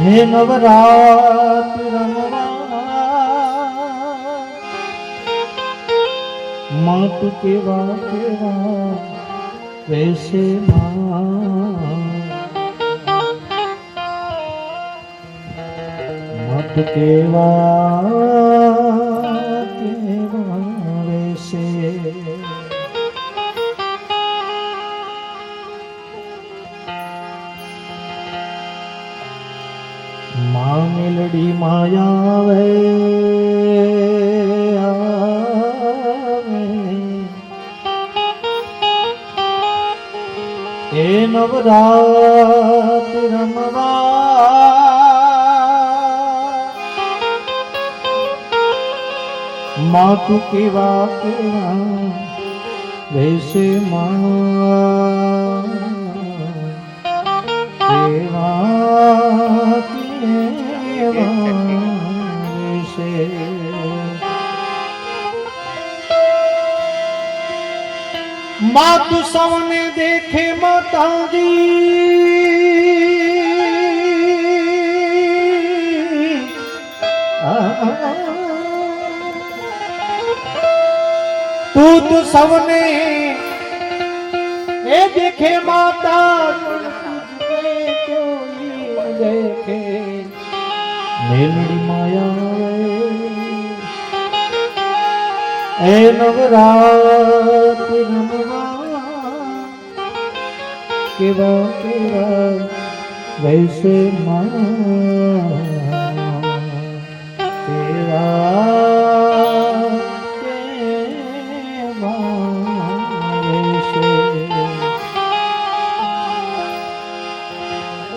હે નવરાત રમવા માં તું કેવા કેવા વૈસે માં કેવા માં મેલડી માયાવે. આવે. એ નવરાત રમવા. માં તું કેવા કેવા વૈસે માં માતુ સૌને દેખે માતાજી તું તું સૌને એ દેખે માતા દેખે મેલડી માયા એ નવરાત રમવા કેવા કેવા માં કેવા કેવા વૈસે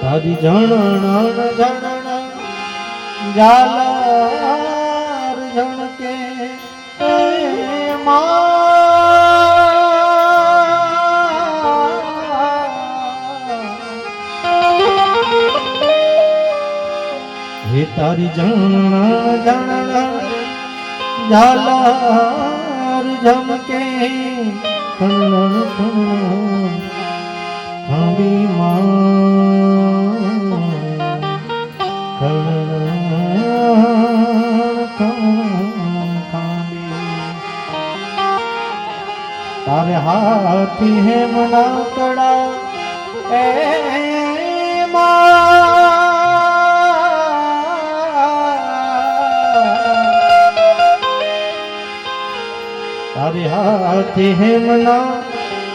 તારી જણણ માં. હે તારી જણણ જણણ જાલાર જમકે ખણણ ખણણ ખાવી માં તારે હાથી હે મના કડા એ તારે હાથી હે મના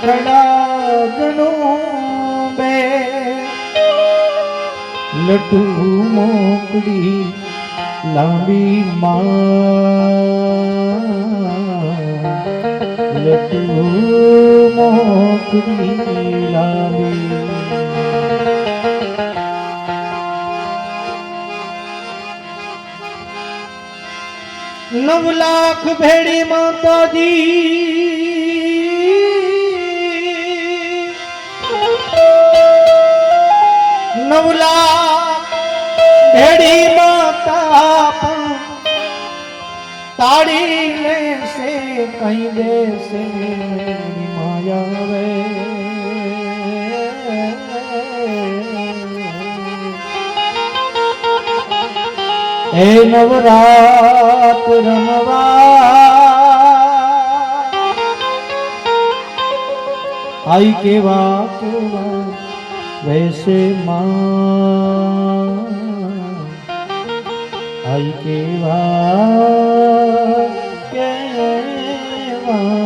કડા ગણું બે લટુ મોકડી લાંબી માં. લટુ મોકડી લાંબી નવ લાખ ભેડી માતાજી નવલા ભેડી માતા પણ તાળી લેશે કઈ દેશે માયા વે એ નવરાત રમવા. આઈ કેવા કેવા વૈસે માં કેવા કેવા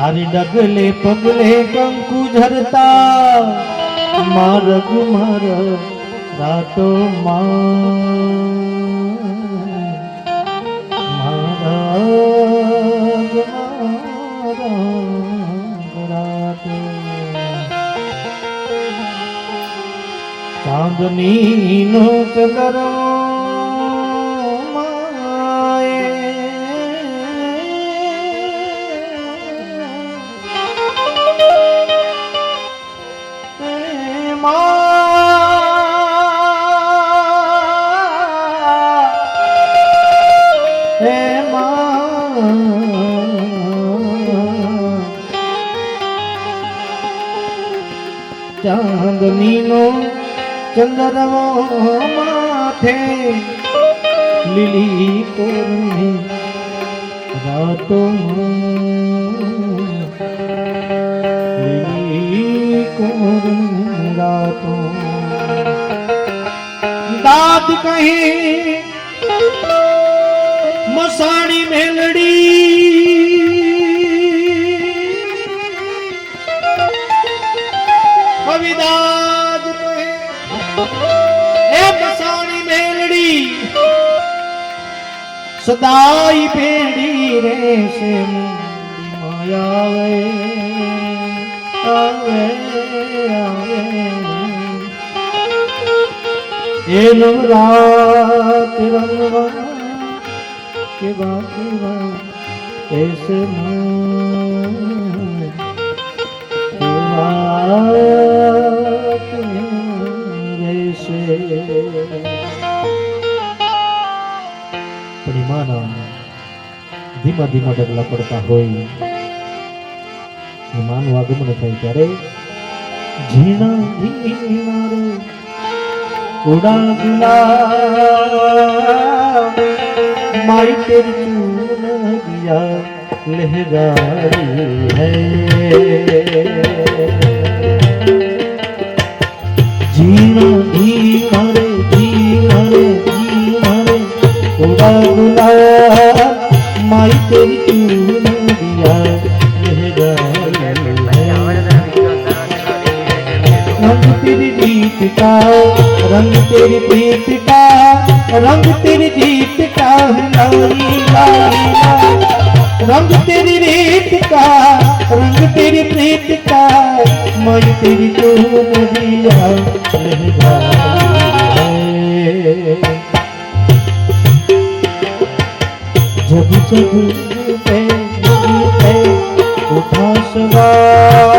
તારી ડગલે પગલે કંકુ ઝરતા. મારગ માર રાતો. ચાંદની નો કલરો ચાંદનીનો ચંદ્રમો માથે લીલી કોરની રાતો. લીલી કોરની રાતો. દાદ કહે મસાણી મેલડી કવિદાદ હે મસાણી મેલડી, સદાય ભેડી રહેશે માયાવે, આવે આવે. એ નવરાત રંગવા કે બાકી એસે મા જીવનમાં ધીમા ધીમા ડગલા પડતા હોય. માનું આગમન થાય ત્યારે ઝીણા ઝીણા રે ઉડા ગુલા તેરી ચૂન ગયા હૈ. रंग तेरी जीत का रंग तेरी प्रीत का रंग तेरी जीत का है लाई लाई लाई। रंग तेरी रीत का रंग तेरी प्रीत का मैं तेरी चूम दिया जब जब पे पे उठा सवार माई तेरी